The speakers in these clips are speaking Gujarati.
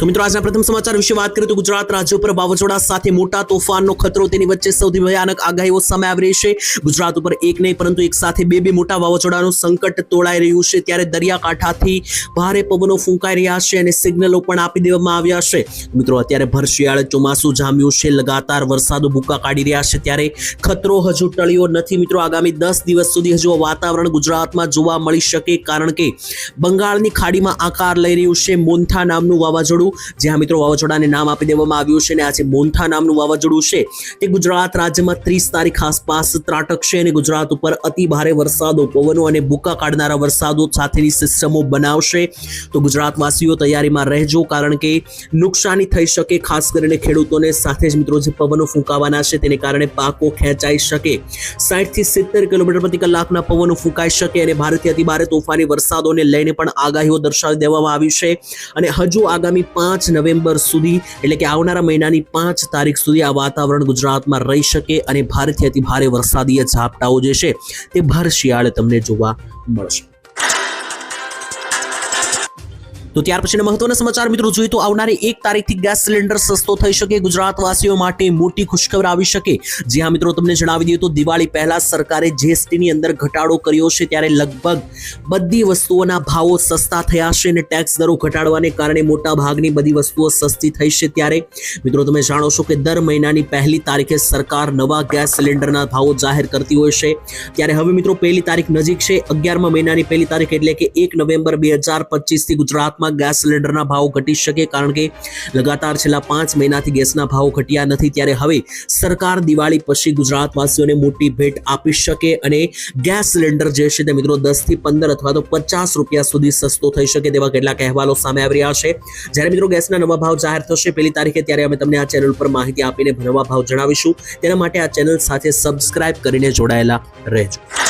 તો મિત્રો, આજના પ્રથમ સમાચાર વિશે વાત કરીએ તો ગુજરાત રાજ્ય ઉપર વાવાઝોડા સાથે મોટા તોફાનનો ખતરો તેની વચ્ચે સૌથી ભયાનક આગાહીઓ સામે આવી રહી છે. ગુજરાત ઉપર એક નહીં, પરંતુ એક સાથે બે બે મોટા વાવાઝોડાનું સંકટ તોળાઈ રહ્યું છે. ત્યારે દરિયાકાંઠાથી ભારે પવનો ફૂંકાઈ રહ્યા છે અને સિગ્નલો પણ આપી દેવામાં આવ્યા છે. મિત્રો, અત્યારે ભર શિયાળે ચોમાસું જામ્યું છે. લગાતાર વરસાદો ભૂકા કાઢી રહ્યા છે. ત્યારે ખતરો હજુ ટળ્યો નથી. મિત્રો, આગામી દસ દિવસ સુધી હજુ વાતાવરણ ગુજરાતમાં જોવા મળી શકે, કારણ કે બંગાળની ખાડીમાં આકાર લઈ રહ્યું છે. મોન્થા નામનું વાવાઝોડું જ્યાં મિત્રો વાવાઝોડાને નામ આપી દેવામાં આવ્યું છે અને આજે મોન્થા નામનું વાવાઝોડું છે, તે ગુજરાત રાજ્યમાં ત્રીસ તારીખ આસપાસ ત્રાટકશે અને ગુજરાત ઉપર અતિ ભારે વરસાદો, પવનો અને બુકા કાઢનારા વરસાદો સાથેની સિસ્ટમો બનાવશે. તો ગુજરાતવાસીઓ તૈયારીમાં રહેજો કારણ કે નુકસાની થઈ શકે ખાસ કરીને ખેડૂતોને. સાથે જ મિત્રો જે પવનો ફૂંકાવાના છે તેને કારણે પાકો ખેંચાઈ શકે. સાઠથી સિત્તેર કિલોમીટર પ્રતિ કલાકના પવનો ફૂંકાઈ શકે અને ભારેથી અતિ ભારે તોફાની વરસાદોને લઈને પણ આગાહીઓ દર્શાવી દેવામાં આવી છે. અને હજુ આગામી પાંચ નવેમ્બર સુધી, એટલે કે આવનારા મહિનાની પાંચ તારીખ સુધી આ વાતાવરણ ગુજરાતમાં રહી શકે અને ભારેથી અતિ ભારે વરસાદીય ઝાપટાઓ જે છે તે ભર શિયાળે તમને જોવા મળશે. તો ત્યાર પછીના મહત્વના સમાચાર મિત્રો જોઈએ તો આવનારી એક તારીખથી ગેસ સિલિન્ડર સસ્તો થઈ શકે, ગુજરાતવાસીઓ માટે મોટી ખુશખબર આવી શકે. જી હા મિત્રો, તમને જણાવી દઈએ તો દિવાળી પહેલા સરકારે જીએસટીની અંદર ઘટાડો કર્યો છે, ત્યારે લગભગ બધી વસ્તુઓના ભાવો સસ્તા થયા છે અને ટેક્સ દરો ઘટાડવાને કારણે મોટા ભાગની બધી વસ્તુઓ સસ્તી થઈ છે ત્યારે. મિત્રો, તમે જાણો છો કે દર મહિનાની પહેલી તારીખે સરકાર નવા ગેસ સિલિન્ડરના ભાવો જાહેર કરતી હોય છે. ત્યારે હવે મિત્રો, પહેલી તારીખ નજીક છે, અગિયારમા મહિનાની પહેલી તારીખ એટલે કે એક નવેમ્બર બે હજાર પચીસથી ગુજરાતમાં ગેસ સિલિન્ડરના ભાવ ઘટી શકે કારણ કે લગાતાર છેલ્લા પાંચ મહિનાથી ગેસના ભાવ ઘટ્યા નથી. ત્યારે હવે સરકાર દિવાળી પછી ગુજરાતવાસીઓને મોટી ભેટ આપી શકે અને ગેસ સિલિન્ડર જે છે તે મિત્રો દસથી પંદર અથવા તો પચાસ રૂપિયા સુધી સસ્તો થઈ શકે તેવા કેટલાક અહેવાલો સામે આવી રહ્યા છે. જ્યારે મિત્રો ગેસના નવા ભાવ જાહેર થશે પહેલી તારીખે ત્યારે અમે તમને આ ચેનલ પર માહિતી આપીને નવા ભાવ જણાવીશું. તેના માટે આ ચેનલ સાથે સબસ્ક્રાઇબ કરીને જોડાયેલા રહેજો.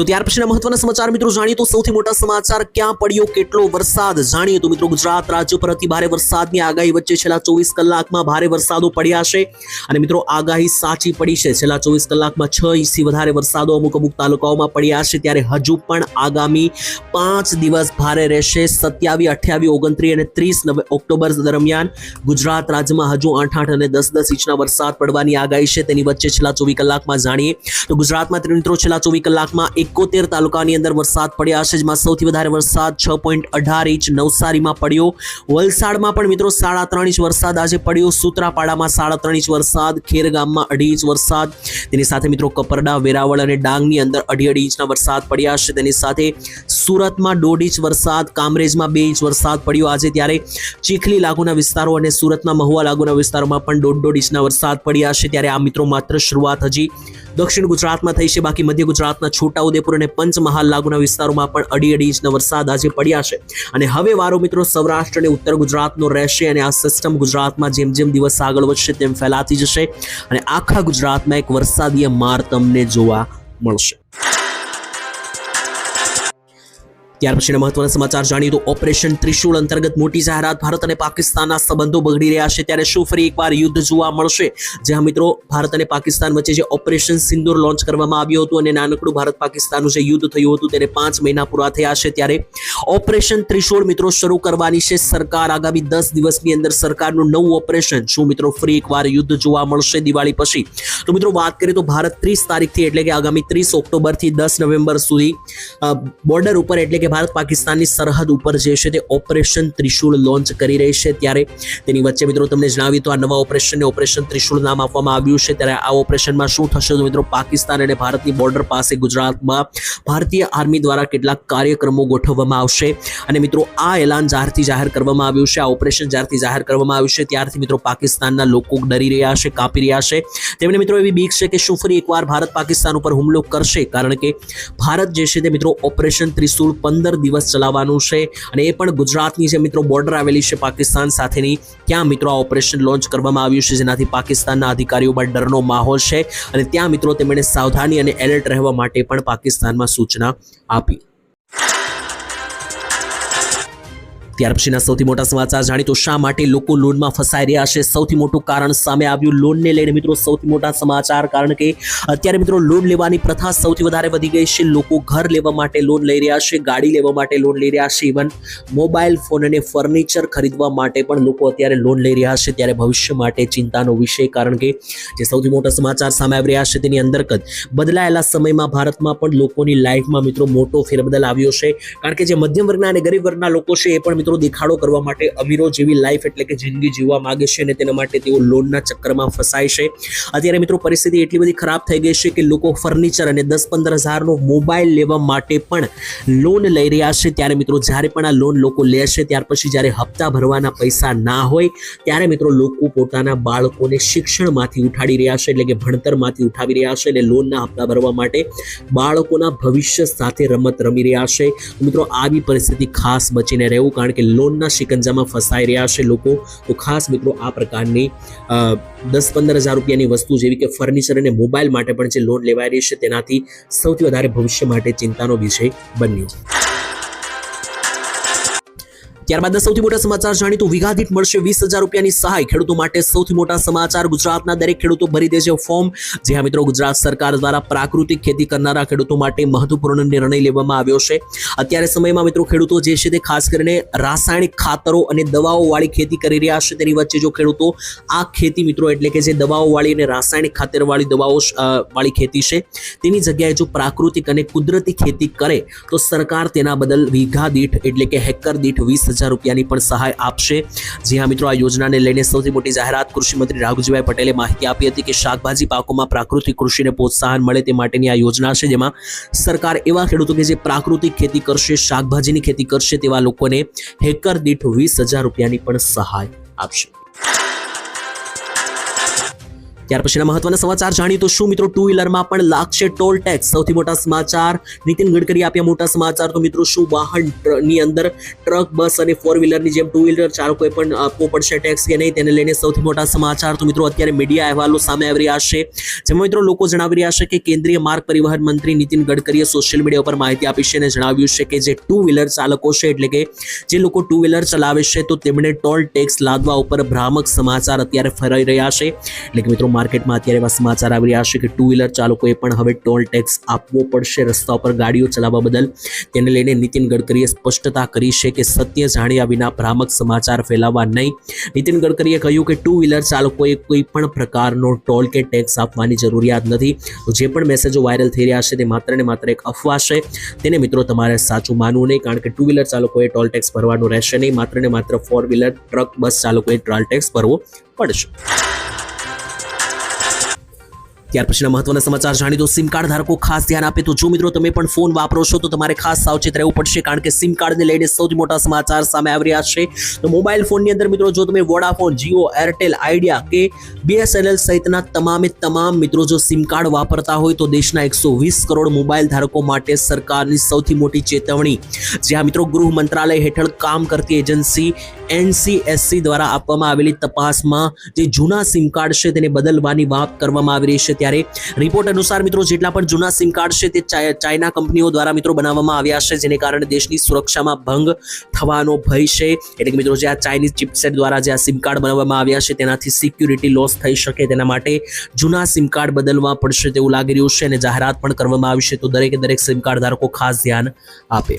તો ત્યાર પછીના મહત્વના સમાચાર મિત્રો જાણીએ તો સૌથી મોટા સમાચાર, ક્યાં પડ્યો કેટલો વરસાદ? જાણીએ તો મિત્રો ગુજરાત રાજ્ય પર અતિ ભારે વરસાદની આગાહી વચ્ચે છેલ્લા ચોવીસ કલાકમાં ભારે વરસાદો પડ્યા છે. અને મિત્રો આગાહી સાચી પડી છે. છેલ્લા ચોવીસ કલાકમાં છ ઇંચથી વધારે વરસાદો અમુક અમુક તાલુકાઓમાં પડ્યા છે. ત્યારે હજુ પણ આગામી પાંચ દિવસ ભારે રહેશે. સત્યાવીસ અઠ્યાવીસ ઓગણત્રીસ અને ત્રીસ ઓક્ટોબર દરમિયાન ગુજરાત રાજ્યમાં હજુ આઠ આઠ અને દસ દસ ઇંચના વરસાદ પડવાની આગાહી છે. તેની વચ્ચે છેલ્લા ચોવીસ કલાકમાં જાણીએ તો ગુજરાતમાં મિત્રો છેલ્લા ચોવીસ કલાકમાં એકોતેર તાલુકાની અંદર વરસાદ પડ્યા. છે જેમાં સૌથી વધારે વરસાદ છ પોઈન્ટ અઢાર ઇંચ નવસારીમાં પડ્યો. વલસાડમાં પણ મિત્રો સાડા ત્રણ ઇંચ વરસાદ આજે પડ્યો. સૂત્રાપાડામાં સાડા ત્રણ ઇંચ વરસાદ. ખેરગામમાં અઢી ઇંચ વરસાદ. તેની સાથે મિત્રો કપરડા, વેરાવળ અને ડાંગની અંદર અઢી અઢી ઇંચના વરસાદ પડ્યા છે. તેની સાથે સુરતમાં દોઢ ઇંચ વરસાદ. કામરેજમાં બે ઇંચ વરસાદ પડ્યો આજે ત્યારે. ચીખલી લાગુના વિસ્તારો અને સુરતના મહુવા લાગુના વિસ્તારોમાં પણ દોઢ દોઢ ઇંચના વરસાદ પડ્યા છે. ત્યારે આ મિત્રો માત્ર શરૂઆત હજી. દક્ષિણ ગુજરાતમાં થઈ છે, બાકી મધ્ય ગુજરાતના છોટાઉદેપુર અને પંચમહાલ લાગુના વિસ્તારોમાં પણ અઢી અઢી ઇંચના વરસાદ આજે પડ્યા છે. અને હવે વારો મિત્રો સૌરાષ્ટ્ર અને ઉત્તર ગુજરાતનો રહેશે અને આ સિસ્ટમ ગુજરાતમાં જેમ જેમ દિવસ આગળ વધશે તેમ ફેલાતી જશે અને આખા ગુજરાતમાં એક વરસાદીય માર તમને જોવા મળશે. ત્યાર પછીના મહત્વના સમાચાર જાણીએ તો ઓપરેશન ત્રિશુલ અંતર્ગત મોટી જાહેરાત ભારત અને પાકિસ્તાનના સંબંધો બગડી રહ્યા છે. ત્યારે શું ફરી એકવાર યુદ્ધ જોવા મળશે. જ્યાં મિત્રો, ભારત અને પાકિસ્તાન વચ્ચે જે ઓપરેશન સિંદૂર લોન્ચ કરવામાં આવ્યું હતું અને નાનકડું ભારત પાકિસ્તાનનું જે યુદ્ધ થયું હતું તેને પાંચ મહિના પૂરા થયા છે. ત્યારે ઓપરેશન ત્રિશુળ મિત્રો શરૂ કરવાની છે સરકાર. આગામી દસ દિવસની અંદર સરકારનું નવું ઓપરેશન. શું મિત્રો, ફરી એકવાર યુદ્ધ જોવા મળશે દિવાળી પછી? તો મિત્રો, વાત કરીએ તો ભારત ત્રીસ તારીખથી એટલે કે આગામી ત્રીસ ઓક્ટોબરથી દસ નવેમ્બર સુધી બોર્ડર ઉપર એટલે કે ભારત પાકિસ્તાનની સરહદ ઉપર જે છે તે ઓપરેશન ત્રિશુળ લોન્ચ કરી રહી છે. ત્યારે તેની વચ્ચે મિત્રો તમને જણાવી તો આ નવા ઓપરેશનને ઓપરેશન ત્રિશુળ નામ આપવામાં આવ્યું છે. ત્યારે આ ઓપરેશનમાં શું થશે તો મિત્રો પાકિસ્તાન અને ભારતની બોર્ડર પાસે ગુજરાતમાં ભારતીય આર્મી દ્વારા કેટલાક કાર્યક્રમો ગોઠવવામાં આવશે. અને મિત્રો આ એલાન જાહેરથી જાહેર કરવામાં આવ્યું છે. આ ઓપરેશન જ્યારથી જાહેર કરવામાં આવ્યું છે. ત્યારથી મિત્રો પાકિસ્તાનના લોકો ડરી રહ્યા છે, કાપી રહ્યા છે. તેમને મિત્રો એવી બીક છે કે શું ફરી એકવાર ભારત પાકિસ્તાન ઉપર હુમલો કરશે? કારણ કે ભારત જે છે તે મિત્રો ઓપરેશન ત્રિશુળ પંદર દિવસ ચલાવવાનું છે અને એ પણ ગુજરાતની જે મિત્રો બોર્ડર આવેલી છે પાકિસ્તાન સાથેની, ત્યાં મિત્રો આ ઓપરેશન લોન્ચ કરવામાં આવ્યું છે, જેનાથી પાકિસ્તાનના અધિકારીઓમાં ડરનો માહોલ છે અને ત્યાં મિત્રો તેમણે સાવધાની અને એલર્ટ રહેવા માટે પણ પાકિસ્તાનમાં સૂચના આપી. ત્યાર પછીના સૌથી મોટા સમાચાર જાણીતો શા માટે લોકો લોનમાં ફસાઈ રહ્યા છે? સૌથી મોટું કારણ સામે આવ્યું લોનને લઈને મિત્રો સૌથી મોટા સમાચાર કારણ કે અત્યારે મિત્રો લોન લેવાની પ્રથા સૌથી વધારે વધી ગઈ છે. લોકો ઘર લેવા માટે લોન લઈ રહ્યા છે, ગાડી લેવા માટે લોન લઈ રહ્યા છે, ઇવન મોબાઈલ ફોન અને ફર્નિચર ખરીદવા માટે પણ લોકો અત્યારે લોન લઈ રહ્યા છે. ત્યારે ભવિષ્ય માટે ચિંતાનો વિષય કારણ કે જે સૌથી મોટા સમાચાર સામે આવી રહ્યા છે તેની અંતર્ગત બદલાયેલા સમયમાં ભારતમાં પણ લોકોની લાઈફમાં મિત્રો મોટો ફેરબદલ આવ્યો છે. કારણ કે જે મધ્યમ વર્ગના અને ગરીબ વર્ગના લોકો છે એ પણ મિત્રો દેખાડો કરવા માટે અમીરો જેવી લાઈફ એટલે કે જિંદગી જીવવા માંગે છે અને તેના માટે તેઓ લોનના ચક્કરમાં ફસાય છે. અત્યારે મિત્રો પરિસ્થિતિ એટલી બધી ખરાબ થઈ ગઈ છે કે લોકો ફર્નિચર અને દસ પંદર હજારનો મોબાઈલ લેવા માટે પણ લોન લઈ રહ્યા છે. ત્યારે મિત્રો જ્યારે પણ આ લોન લોકો લે છે, ત્યાર પછી જ્યારે હપ્તા ભરવાના પૈસા ના હોય, ત્યારે મિત્રો લોકો પોતાના બાળકોને શિક્ષણમાંથી ઉઠાડી રહ્યા છે એટલે કે ભણતરમાંથી ઉઠાવી રહ્યા છે અને લોનના હપ્તા ભરવા માટે બાળકોના ભવિષ્ય સાથે રમત રમી રહ્યા છે. મિત્રો આવી પરિસ્થિતિ ખાસ બચીને રહેવું, કારણ કે લોનના શિકંજામાં ફસાઈ રહ્યા છે લોકો, તો ખાસ મિત્રો આ પ્રકારની દસ પંદર હજાર રૂપિયાની વસ્તુ જેવી કે ફર્નિચર અને મોબાઈલ માટે પણ જે લોન લેવાઈ રહી છે, તેનાથી સૌથી વધારે ભવિષ્ય માટે ચિંતાનો વિષય બન્યો. ત્યારબાદ સૌથી મોટા સમાચાર જાણીતું. વીઘા મળશે વીસ હજાર રૂપિયાની સહાય. ખેડૂતો માટે સૌથી મોટા સમાચાર ગુજરાતના દરેક ખેડૂતો ભરી દેશે ફોર્મ. જે હા મિત્રો, ગુજરાત સરકાર દ્વારા પ્રાકૃતિક ખેતી કરનારા ખેડૂતો માટે મહત્વપૂર્ણ નિર્ણય લેવામાં આવ્યો છે. અત્યારે સમયમાં મિત્રો, ખેડૂતો જે છે તે ખાસ કરીને રાસાયણિક ખાતરો અને દવાઓ વાળી ખેતી કરી રહ્યા છે તેની વચ્ચે જો ખેડૂતો આ ખેતી મિત્રો, એટલે કે જે દવાઓ વાળી અને રાસાયણિક ખાતર વાળી દવાઓ વાળી ખેતી છે, તેની જગ્યાએ જો પ્રાકૃતિક અને કુદરતી ખેતી કરે, તો સરકાર તેના બદલ વીઘા દીઠ એટલે કે હેક્ટર દીઠ વીસ હજાર રૂપિયાની પણ સહાય આપશે. જી હા મિત્રો, આ યોજનાને લઈને સૌથી મોટી જાહેરાત કૃષિમંત્રી રાઘુજીભાઈ પટેલે માહિતી આપી હતી કે શાકભાજી પાકોમાં પ્રાકૃતિક કૃષિને પ્રોત્સાહન મળે તે માટેની આ યોજના છે, જેમાં સરકાર એવા ખેડૂતો કે જે પ્રાકૃતિક ખેતી કરશે, શાકભાજીની ખેતી કરશે તેવા લોકોને હેકર દીઠ વીસ હજાર રૂપિયાની પણ સહાય આપશે. ત્યાર પછીના મહત્વના સમાચાર જાણીએ તો શું મિત્રો? ટુ વ્હીલરમાં પણ લાગશે ટોલ ટેક્સ. સૌથી મોટા સમાચાર નીતિન ગડકરી આપ્યા મોટા સમાચાર. તો મિત્રો, શું વાહનની અંદર ટ્રક, બસ અને ફોર વ્હીલરની જેમ ટુ વ્હીલર ચાલકોએ પણ આપવો પડશે ટેક્સ કે નહીં તેને લઈને સૌથી મોટા સમાચાર. તો મિત્રો, અત્યારે મીડિયા અહેવાલો સામે આવી રહ્યા છે, જેમાં મિત્રો લોકો જણાવી રહ્યા છે કે કેન્દ્રીય માર્ગ પરિવહન મંત્રી નીતિન ગડકરીએ સોશિયલ મીડિયા પર માહિતી આપી છે અને જણાવ્યું છે કે જે ટુ વ્હીલર ચાલકો છે, એટલે કે જે લોકો ટુ વ્હીલર ચલાવે છે, તો તેમણે ટોલ ટેક્સ લાદવા ઉપર ભ્રામક સમાચાર અત્યારે ફરાઈ રહ્યા છે. એટલે કે મિત્રો માર્કેટમાં અત્યારે એવા સમાચાર આવી રહ્યા છે કે ટુ વ્હીલર ચાલકોએ પણ હવે ટોલ ટેક્સ આપવો પડશે રસ્તા ઉપર ગાડીઓ ચલાવવા બદલ. તેને લઈને નીતિન ગડકરીએ સ્પષ્ટતા કરી છે કે સત્ય જાણ્યા વિના ભ્રામક સમાચાર ફેલાવવા નહીં. નીતિન ગડકરીએ કહ્યું કે ટુ વ્હીલર ચાલકોએ કોઈ પણ પ્રકારનો ટોલ કે ટેક્સ આપવાની જરૂરિયાત નથી. જે પણ મેસેજો વાયરલ થઈ રહ્યા છે તે માત્ર ને માત્ર એક અફવા છે. તેને મિત્રો તમારે સાચું માનવું નહીં કારણ કે ટુ વ્હીલર ચાલકોએ ટોલ ટેક્સ ભરવાનું રહેશે નહીં. માત્ર ને માત્ર ફોર વ્હીલર ટ્રક બસ ચાલકોએ ટોલ ટેક્સ ભરવો પડશે. ત્યાર પછીના મહત્વના સમાચાર જાણી દો. સિમ કાર્ડ ધારકો ખાસ ધ્યાન આપે તો જો મિત્રો તમે પણ ફોન વાપરો છો તો તમારે ખાસ સાવચેત રહેવું પડશે કારણ કે સિમ કાર્ડને લઈને સૌથી મોટા સમાચાર સામે આવી રહ્યા છે. તો મોબાઈલ ફોનની અંદર મિત્રો જો તમે વોડાફોન જીઓ એરટેલ આઈડિયા કે બીએસએનએલ સહિતના તમામે તમામ મિત્રો જો સિમ કાર્ડ વાપરતા હોય તો દેશના એકસો વીસ કરોડ મોબાઈલ ધારકો માટે સરકારની સૌથી મોટી ચેતવણી. જ્યાં મિત્રો ગૃહ મંત્રાલય હેઠળ કામ કરતી એજન્સી એનસીએસસી દ્વારા આપવામાં આવેલી તપાસમાં જે જૂના સિમ કાર્ડ છે તેને બદલવાની વાત કરવામાં આવી રહી છે. ત્યારે રિપોર્ટ અનુસાર મિત્રો, જેટલા પણ જૂના સિમ કાર્ડ છે તે ચાઇ- ચાઇના કંપનીઓ દ્વારા મિત્રો બનાવવામાં આવ્યા છે, જેને કારણે દેશની સુરક્ષામાં ભંગ થવાનો ભય છે. એટલે કે મિત્રો, જે આ ચાઇનીઝ ચિપસેટ દ્વારા જે આ સિમ કાર્ડ બનાવવામાં આવ્યા છે, તેનાથી સિક્યુરિટી લોસ થઈ શકે તેના માટે જૂના સિમ કાર્ડ બદલવા પડશે તેવું લાગી રહ્યું છે અને જાહેરાત પણ કરવામાં આવી છે. તો દરેકે દરેક સિમ કાર્ડ ધારકો ખાસ ધ્યાન આપે.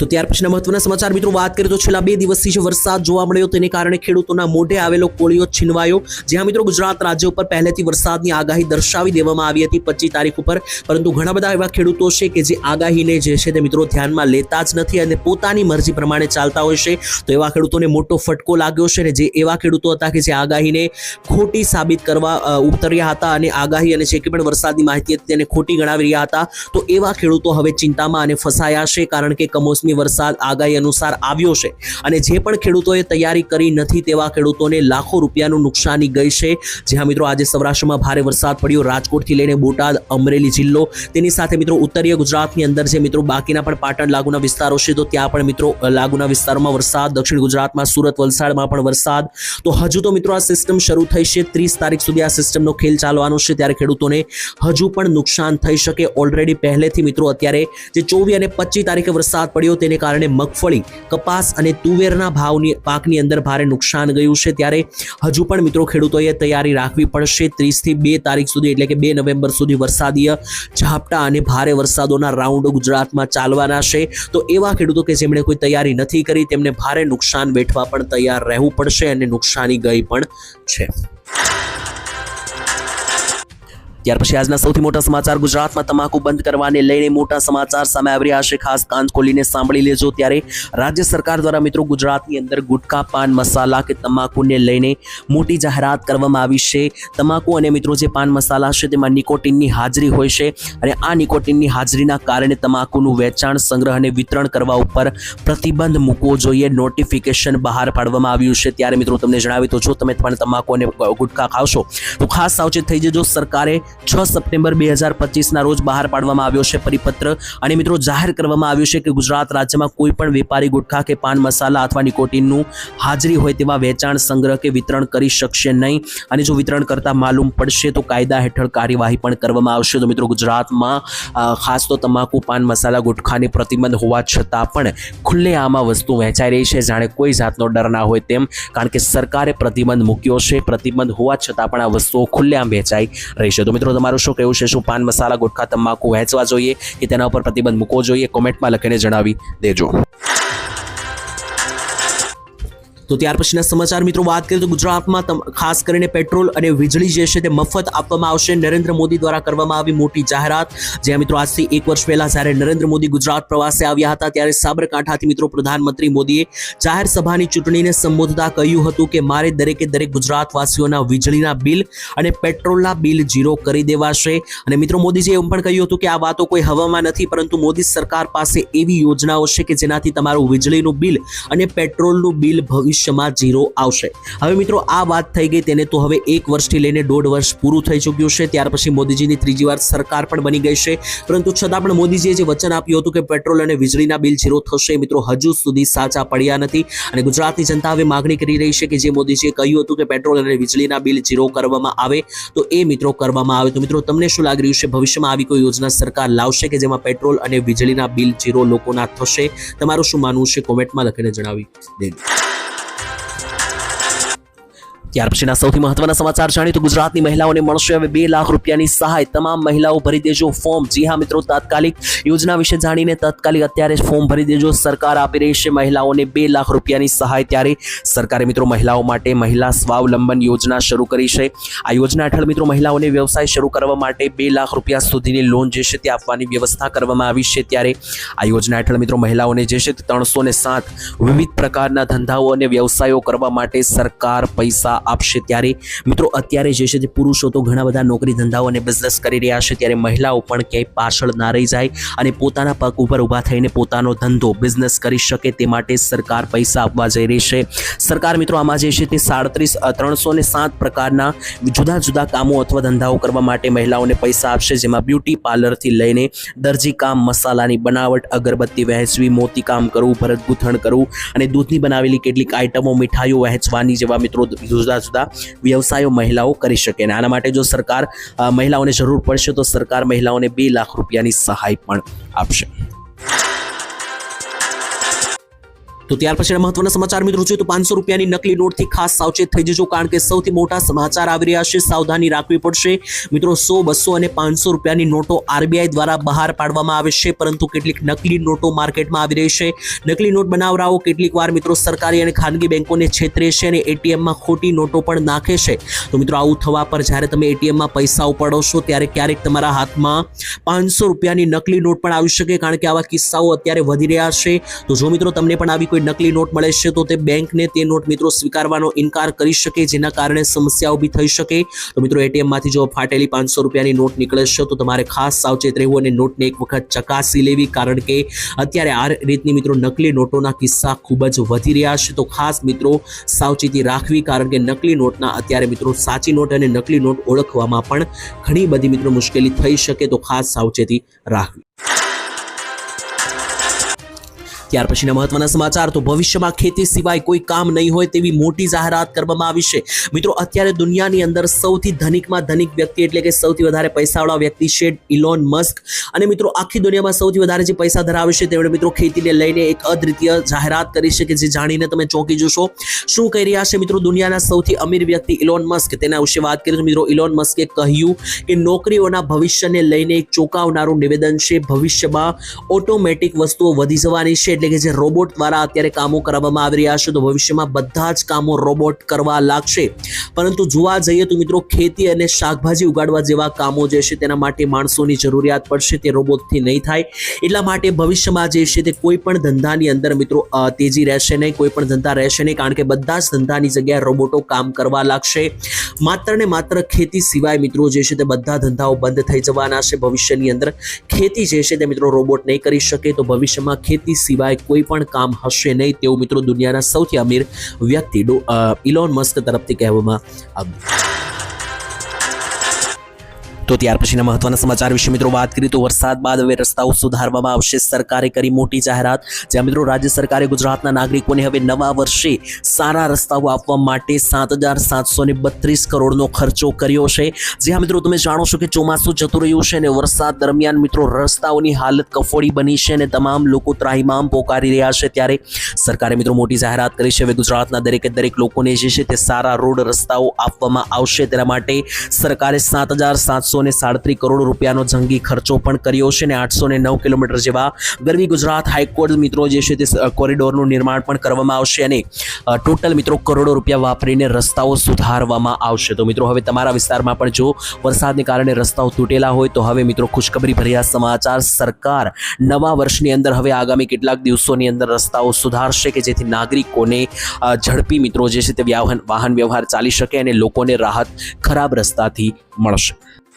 તો ત્યાર પછીના મહત્વના સમાચાર મિત્રો વાત કરીએ તો છેલ્લા બે દિવસથી જે વરસાદ જોવા મળ્યો તેને કારણે ખેડૂતોના મોઢે આવેલો કોળીઓ છીનવાયો. જ્યાં મિત્રો ગુજરાત રાજ્ય ઉપર પહેલેથી વરસાદની આગાહી દર્શાવી દેવામાં આવી હતી પચીસ તારીખ ઉપર. પરંતુ ઘણા બધા એવા ખેડૂતો છે કે જે આગાહીને જે છે તે મિત્રો ધ્યાનમાં લેતા જ નથી અને પોતાની મરજી પ્રમાણે ચાલતા હોય છે. તો એવા ખેડૂતોને મોટો ફટકો લાગ્યો છે અને જે એવા ખેડૂતો હતા કે જે આગાહીને ખોટી સાબિત કરવા ઉતર્યા હતા અને આગાહી અને જે પણ વરસાદની માહિતી હતી તેને ખોટી ગણાવી રહ્યા હતા. તો એવા ખેડૂતો હવે ચિંતામાં અને ફસાયા છે કારણ કે કમોસમી વરસાદ આગાહી અનુસાર આવ્યો છે. અને જે પણ ખેડૂતોએ તૈયારી કરી નથી તેવા ખેડૂતોને લાખો રૂપિયાનું નુકસાની ગઈ છે. જ્યાં મિત્રો આજે સૌરાષ્ટ્રમાં ભારે વરસાદ પડ્યો. રાજકોટથી લઈને બોટાદ, અમરેલી જિલ્લો. તેની સાથે મિત્રો ઉત્તરીય ગુજરાતની અંદર જે મિત્રો બાકીના પણ પાટણ લાગુના વિસ્તારો છે, તો ત્યાં પણ મિત્રો લાગુના વિસ્તારોમાં વરસાદ. દક્ષિણ ગુજરાતમાં સુરત, વલસાડમાં પણ વરસાદ. તો હજુ તો મિત્રો આ સિસ્ટમ શરૂ થઈ છે. ત્રીસ તારીખ સુધી આ સિસ્ટમનો ખેલ ચાલવાનો છે. ત્યારે ખેડૂતોને હજુ પણ નુકસાન થઈ શકે. ઓલરેડી પહેલેથી મિત્રો અત્યારે જે ચોવીસ અને પચીસ તારીખે વરસાદ પડ્યો તેને કારણે મગફળી, કપાસ અને તુવેરના ભાવની, પાકની અંદર ભારે નુકસાન ગયું છે. ત્યારે હજુ પણ મિત્રો ખેડૂતોએ તૈયારી રાખવી પડશે. ત્રીસથી બે તારીખ સુધી, એટલે કે બે નવેમ્બર સુધી વરસાદીય ઝાપટા અને ભારે વરસાદોના રાઉન્ડ ગુજરાતમાં ચાલવાના છે. તો એવા ખેડૂતો કે જેમણે કોઈ તૈયારી નથી કરી, તેમને ભારે નુકસાન વેઠવા પણ તૈયાર રહેવું પડશે અને નુકસાની ગઈ પણ છે. ત્યાર પછી આજના સૌથી મોટા સમાચાર ગુજરાતમાં તમાકુ બંધ કરવાને લઈને મોટા સમાચાર સામે આવી રહ્યા છે. ખાસ કાન ખોલીને સાંભળી લેજો ત્યારે રાજ્ય સરકાર દ્વારા મિત્રો ગુજરાતની અંદર ગુટખા પાન, મસાલા કે તમાકુને લઈને મોટી જાહેરાત કરવામાં આવી છે. તમાકુ અને મિત્રો જે પાન મસાલા છે તેમાં નિકોટિનની હાજરી હોય છે અને આ નિકોટિનની હાજરીના કારણે તમાકુનું વેચાણ, સંગ્રહ અને વિતરણ કરવા ઉપર પ્રતિબંધ મૂકવો જોઈએ. નોટિફિકેશન બહાર પાડવામાં આવ્યું છે. ત્યારે મિત્રો તમને જણાવી તો જો તમે પણ તમાકુ અને ગુટખા ખાવશો તો ખાસ સાવચેત થઈ જજો. સરકારે છ સપ્ટેમ્બર બે હજાર પચીસના રોજ બહાર પાડવામાં આવ્યો છે પરિપત્ર. અને મિત્રો, જાહેર કરવામાં આવ્યું છે કે ગુજરાત રાજ્યમાં કોઈ પણ વેપારી ગુટખા કે પાન મસાલા અથવા નિકોટીનનું હાજરી હોય તેવા વેચાણ, સંગ્રહ કે વિતરણ કરી શકશે નહીં. અને જો વિતરણ કરતા માલુમ પડશે તો કાયદા હેઠળ કાર્યવાહી પણ કરવામાં આવશે. તો મિત્રો, ગુજરાતમાં ખાસ તો તમાકુ, પાન મસાલા, ગુટખાને પ્રતિબંધ હોવા છતાં પણ ખુલ્લે આમાં વસ્તુ વહેંચાઈ રહી છે. જાણે કોઈ જાતનો ડર ના હોય તેમ, કારણ કે સરકારે પ્રતિબંધ મૂક્યો છે. પ્રતિબંધ હોવા છતાં પણ આ વસ્તુઓ ખુલ્લેઆમ વેચાઈ રહી છે. તો મિત્રો, તમારું શું કહેવું છે? શું પાન મસાલા, ગુટખા, તમાકુ વહેંચવા જોઈએ કે તેના ઉપર પ્રતિબંધ મૂકવો જોઈએ? કોમેન્ટમાં લખીને જણાવી દેજો. તો ત્યાર પછીના સમાચાર, મિત્રો વાત કરીએ તો ગુજરાતમાં તમ- ખાસ કરીને પેટ્રોલ અને વીજળી જે છે તે મફત આપવામાં આવશે. નરેન્દ્ર મોદી દ્વારા કરવામાં આવી મોટી જાહેરાત, જ્યાં મિત્રો આજથી એક વર્ષ પહેલા જ્યારે નરેન્દ્ર મોદી ગુજરાત પ્રવાસે આવ્યા હતા, ત્યારે સાબરકાંઠાથી મિત્રો પ્રધાનમંત્રી મોદીએ જાહેર સભાની ચૂંટણીને સંબોધતા કહ્યું હતું કે, મારે દરેકે દરેક ગુજરાતવાસીઓના વીજળીના બિલ અને પેટ્રોલના બિલ ઝીરો કરી દેવાશે. અને મિત્રો મોદીજીએ એમ પણ કહ્યું હતું કે, આ વાતો કોઈ હવામાં નથી, પરંતુ મોદી સરકાર પાસે એવી યોજનાઓ છે કે જેનાથી તમારું વીજળીનું બિલ અને પેટ્રોલનું બિલ ભવિષ્યમાં ઝીરો આવશે. હવે મિત્રો, આ વાત થઈ ગઈ તેને તો હવે એક વર્ષથી લઈને દોઢ વર્ષ પૂરું થઈ ચૂક્યું છે. ત્યાર પછી મોદીજીની ત્રીજી વાર સરકાર પણ બની ગઈ છે. પરંતુ છતાં પણ મોદીજીએ જે વચન આપ્યું હતું કે પેટ્રોલ અને વીજળીના બિલ ઝીરો થશે, મિત્રો, હજુ સુધી સાચા પડ્યા નથી. અને ગુજરાતની જનતા હવે માગણી કરી રહી છે કે જે મોદીજીએ કહ્યું હતું કે પેટ્રોલ અને વીજળીના બિલ ઝીરો કરવામાં આવે, તો એ મિત્રો કરવામાં આવે. તો મિત્રો, તમને શું લાગી રહ્યું છે? ભવિષ્યમાં આવી કોઈ યોજના સરકાર લાવશે કે જેમાં પેટ્રોલ અને વીજળીના બિલ ઝીરો લોકોના થશે? તમારું શું માનવું છે? કોમેન્ટમાં લખીને જણાવી દેજો. ત્યાર પછીના સૌથી મહત્વના સમાચાર જાણીએ તો ગુજરાતની મહિલાઓને મળશે હવે બે લાખ રૂપિયાની સહાય. તમામ મહિલાઓ ભરી દેજો ફોર્મ. જી હા મિત્રો, તાત્કાલિક યોજના વિશે જાણીને તાત્કાલિક અત્યારે ફોર્મ ભરી દેજો. સરકાર આપી રહી છે મહિલાઓને બે લાખ રૂપિયાની સહાય. ત્યારે સરકારે મિત્રો મહિલાઓ માટે મહિલા સ્વાવલંબન યોજના શરૂ કરી છે. આ યોજના હેઠળ મિત્રો મહિલાઓને વ્યવસાય શરૂ કરવા માટે બે લાખ રૂપિયા સુધીની લોન જે છે તે આપવાની વ્યવસ્થા કરવામાં આવી છે. ત્યારે આ યોજના હેઠળ મિત્રો મહિલાઓને જે છે તે ત્રણસો ને સાત વિવિધ પ્રકારના ધંધાઓ અને વ્યવસાયો કરવા માટે સરકાર પૈસા આપશે. ત્યારે મિત્રો અત્યારે જે છે તે પુરુષો તો ઘણા બધા નોકરી ધંધાઓ અને બિઝનેસ કરી રહ્યા છે. ત્યારે મહિલાઓ પણ ક્યાંય પાછળ ના રહી જાય અને પોતાના પગ ઉપર ઊભા થઈને પોતાનો ધંધો બિઝનેસ કરી શકે તે માટે સરકાર પૈસા આપવા જઈ રહી છે. સરકાર મિત્રો આમાં જે છે તે સાડત્રીસ ત્રણસો ને સાત પ્રકારના જુદા જુદા કામો અથવા ધંધાઓ કરવા માટે મહિલાઓને પૈસા આપશે. જેમાં બ્યુટી પાર્લરથી લઈને દરજી કામ, મસાલાની બનાવટ, અગરબત્તી વહેંચવી, મોતી કામ કરવું ભરત ગૂંથણ કરવું અને દૂધની બનાવેલી કેટલીક આઇટમો મીઠાઈઓ વહેંચવાની જેવા મિત્રો જુદા જુદા વ્યવસાયો મહિલાઓ કરી શકે અને આના માટે જો સરકાર મહિલાઓને જરૂર પડશે તો સરકાર મહિલાઓને બે લાખ રૂપિયાની સહાય પણ આપશે. તો ત્યાર પછીના મહત્વના સમાચાર મિત્રો જોઈએ તો પાંચસો રૂપિયાની નકલી નોટથી ખાસ સાવચેત થઈ જજો કારણ કે સૌથી મોટા સમાચાર આવી રહ્યા છે, સાવધાની રાખવી પડશે. મિત્રો સો, બસો અને પાંચસો રૂપિયાની નોટો આરબીઆઈ દ્વારા બહાર પાડવામાં આવે છે, પરંતુ કેટલીક નકલી નોટો માર્કેટમાં આવી રહી છે. નકલી નોટ બનાવરાઓ કેટલીક વાર મિત્રો સરકારી અને ખાનગી બેંકોને છેતરે છે અને એટીએમમાં ખોટી નોટો પણ નાખે છે. તો મિત્રો આવું થવા પર જ્યારે તમે એટીએમમાં પૈસા ઉપાડો છો, ત્યારે ક્યારેક તમારા હાથમાં પાંચસો રૂપિયાની નકલી નોટ પણ આવી શકે, કારણ કે આવા કિસ્સાઓ અત્યારે વધી રહ્યા છે. તો જો મિત્રો તમને પણ આવી કોઈ નકલી નોટ મળે છે તો તે બેંકને તે નોટ મિત્રો સ્વીકારવાનો ઇનકાર કરી શકે જેના કારણે સમસ્યા ઊભી થઈ શકે. તો મિત્રો એટીએમમાંથી જો ફાટેલી પાંચસો રૂપિયાની નોટ નીકળે છે તો તમારે ખાસ સાવચેત રહેવું અને નોટને એક વખત ચકાસી લેવી કારણ કે અત્યારે આ રીતની મિત્રો નકલી નોટોના કિસ્સા ખૂબ જ વધી રહ્યા છે. તો ખાસ મિત્રો સાવચેતી રાખવી કારણ કે નકલી નોટના અત્યારે મિત્રો સાચી નોટ અને નકલી નોટ ઓળખવામાં પણ ઘણી બધી મિત્રો મુશ્કેલી થઈ શકે તો ખાસ સાવચેતી રાખવી. ત્યાર પછીના મહત્વના સમાચાર, તો ભવિષ્યમાં ખેતી સિવાય કોઈ કામ નહીં હોય તેવી મોટી જાહેરાત કરવામાં આવી છે. મિત્રો, અત્યારે દુનિયાની અંદર સૌથી ધનિકમાં ધનિક વ્યક્તિ એટલે કે સૌથી વધારે પૈસાવાળા વ્યક્તિ છે ઇલોન મસ્ક. અને મિત્રો, આખી દુનિયામાં સૌથી વધારે જે પૈસા ધરાવે છે તેમણે મિત્રો ખેતીને લઈને એક અદ્વિતીય જાહેરાત કરી છે કે જે જાણીને તમે ચોંકી જશો. શું કહી રહ્યા છે મિત્રો દુનિયાના સૌથી અમીર વ્યક્તિ ઇલોન મસ્ક? તેના વિશે વાત કરીએ મિત્રો, ઇલોન મસ્કે કહ્યું કે નોકરીઓના ભવિષ્યને લઈને એક ચોંકાવનારું નિવેદન છે. ભવિષ્યમાં ઓટોમેટિક વસ્તુઓ વધી જવાની છે. એટલે કે જે રોબોટ દ્વારા અત્યારે કામો કરવામાં આવી રહ્યા છે, તો ભવિષ્યમાં બધા જ કામો રોબોટ કરવા લાગશે. પરંતુ જોવા જઈએ તો મિત્રો, ખેતી અને શાકભાજી ઉગાડવા જેવા કામો જે છે, તેના માટે માણસોની જરૂરિયાત પડશે, તે રોબોટથી નહીં થાય. એટલા માટે ભવિષ્યમાં જે છે, તે કોઈ પણ ધંધાની અંદર મિત્રો તેજી રહેશે નહીં, કોઈ પણ ધંધા રહેશે નહીં, કારણ કે બધા જ ધંધાની જગ્યાએ રોબોટો કામ કરવા લાગશે. માત્ર ને માત્ર ખેતી સિવાય મિત્રો, જે છે, તે બધા ધંધાઓ બંધ થઈ જવાના છે ભવિષ્યની અંદર. ખેતી જે છે, તે મિત્રો રોબોટ નહીં કરી શકે, તો ભવિષ્યમાં ખેતી સિવાય કોઈ પણ કામ હશે નહીં તેવું મિત્રો દુનિયાના સૌથી અમીર વ્યક્તિ ઇલોન મસ્ક તરફથી કહેવામાં આવ્યું. તો ત્યાર પછીના મહત્વના સમાચાર વિશે મિત્રો વાત કરીએ તો વરસાદ બાદ હવે રસ્તાઓ સુધારવામાં આવશે. સરકારે કરી મોટી જાહેરાત. જ્યાં મિત્રો રાજ્ય સરકારે ગુજરાતના નાગરિકોને હવે નવા વર્ષે સારા રસ્તાઓ આપવા માટે સાત હજાર સાતસો ને બત્રીસ કરોડનો ખર્ચો કર્યો છે. જ્યાં મિત્રો તમે જાણો છો કે ચોમાસું જતું રહ્યું છે અને વરસાદ દરમિયાન મિત્રો રસ્તાઓની હાલત કફોડી બની છે અને તમામ લોકો ત્રાહિમામ પોકારી રહ્યા છે ત્યારે સરકારે મિત્રો મોટી જાહેરાત કરી છે. હવે ગુજરાતના દરેકે દરેક લોકોને જે છે તે સારા રોડ રસ્તાઓ આપવામાં આવશે. તેના માટે સરકારે સાત હજાર સાતસો ને સાડત્રીસ કરોડ રૂપિયાનો જંગી ખર્ચો પણ કર્યો છે અને આઠસો ને નવ કિલોમીટર જેવા ગરવી ગુજરાત હાઈકોર્ટ મિત્રો જે છે તે કોરિડોરનું નિર્માણ પણ કરવામાં આવશે અને ટોટલ મિત્રો કરોડો રૂપિયા વાપરીને રસ્તાઓ સુધારવામાં આવશે. તો મિત્રો હવે તમારા વિસ્તારમાં પણ જો વરસાદને કારણે રસ્તાઓ તૂટેલા હોય તો હવે મિત્રો ખુશખબરી ભર્યા સમાચાર સરકાર નવા વર્ષની અંદર હવે આગામી કેટલાક દિવસોની અંદર રસ્તાઓ સુધારશે કે જેથી નાગરિકોને ઝડપી મિત્રો જે છે તે વાહન વાહન વ્યવહાર ચાલી શકે અને લોકોને રાહત ખરાબ રસ્તાથી મળશે.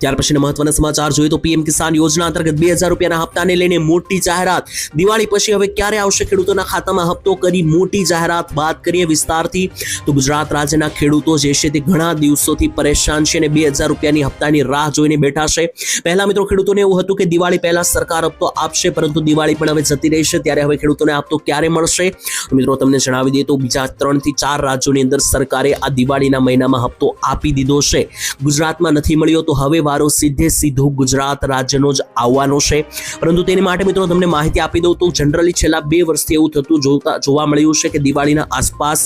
ત્યાર પછીના મહત્વના સમાચાર જોઈએ તો પીએમ કિસાન યોજના અંતર્ગત બે હજાર રૂપિયાના હપ્તાને લઈને મોટી જાહેરાત. દિવાળી પછી હવે ક્યારે આવશે? ખેડૂતોના ખાતામાં હપ્તો કરી મોટી જાહેરાત વાત કરીએ વિસ્તારથી. તો ગુજરાત રાજ્યના ખેડૂતો જે છે તે ઘણા દિવસોથી પરેશાન છે અને બે હજાર રૂપિયાની હપ્તાની રાહ જોઈને બેઠા છે. પહેલા મિત્રો ખેડૂતોને એવું હતું કે દિવાળી પહેલા સરકાર હપ્તો આપશે, પરંતુ દિવાળી પણ હવે જતી રહી છે. ત્યારે હવે ખેડૂતોને હપ્તો ક્યારે મળશે? મિત્રો તમને જણાવી દઈએ તો બીજા ત્રણથી ચાર રાજ્યોની અંદર સરકારે આ દિવાળીના મહિનામાં હપ્તો આપી દીધો છે. ગુજરાતમાં નથી મળ્યો તો હવે વારો સીધે સીધો ગુજરાત રાજ્યનો જ આવવાનો છે. પરંતુ તેની માટે મિત્રો તમને માહિતી આપી દઉં તો જનરલી છેલ્લા બે વર્ષથી એવું થતું જોતા જોવા મળ્યું છે કે દિવાળીના આસપાસ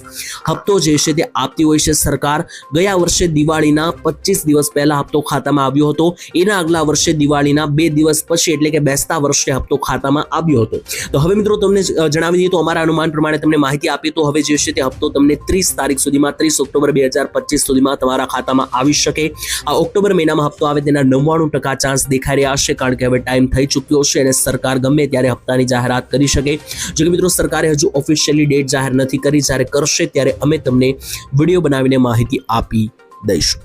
હપ્તો જે છે તે આપતી હોય છે સરકાર. ગયા વર્ષે દિવાળીના પચીસ દિવસ પહેલા હપ્તો ખાતામાં આવ્યો હતો. એના આગલા વર્ષે દિવાળીના બે દિવસ પછી એટલે કે બેસતા વર્ષે હપ્તો ખાતામાં આવ્યો હતો. તો હવે મિત્રો તમને જણાવી દઈએ તો અમારા અનુમાન પ્રમાણે તમને માહિતી આપી તો હવે જે છે તે હપ્તો તમને ત્રીસ તારીખ સુધીમાં, ત્રીસ ઓક્ટોબર બે હજાર પચીસ સુધીમાં તમારા ખાતામાં આવી શકે. આ ઓક્ટોબર મહિનામાં હપ્તો આવે તેના નવ્વાણું ટકા ચાન્સ દેખાઈ રહ્યા છે કારણ કે હવે ટાઈમ થઈ ચૂક્યો છે અને સરકાર ગમે ત્યારે હપ્તાની જાહેરાત કરી શકે. જો કે મિત્રો, સરકારે હજુ ઓફિશિયલી ડેટ જાહેર નથી કરી. જ્યારે કરશે ત્યારે અમે તમને વીડિયો બનાવીને માહિતી આપી દઈશું.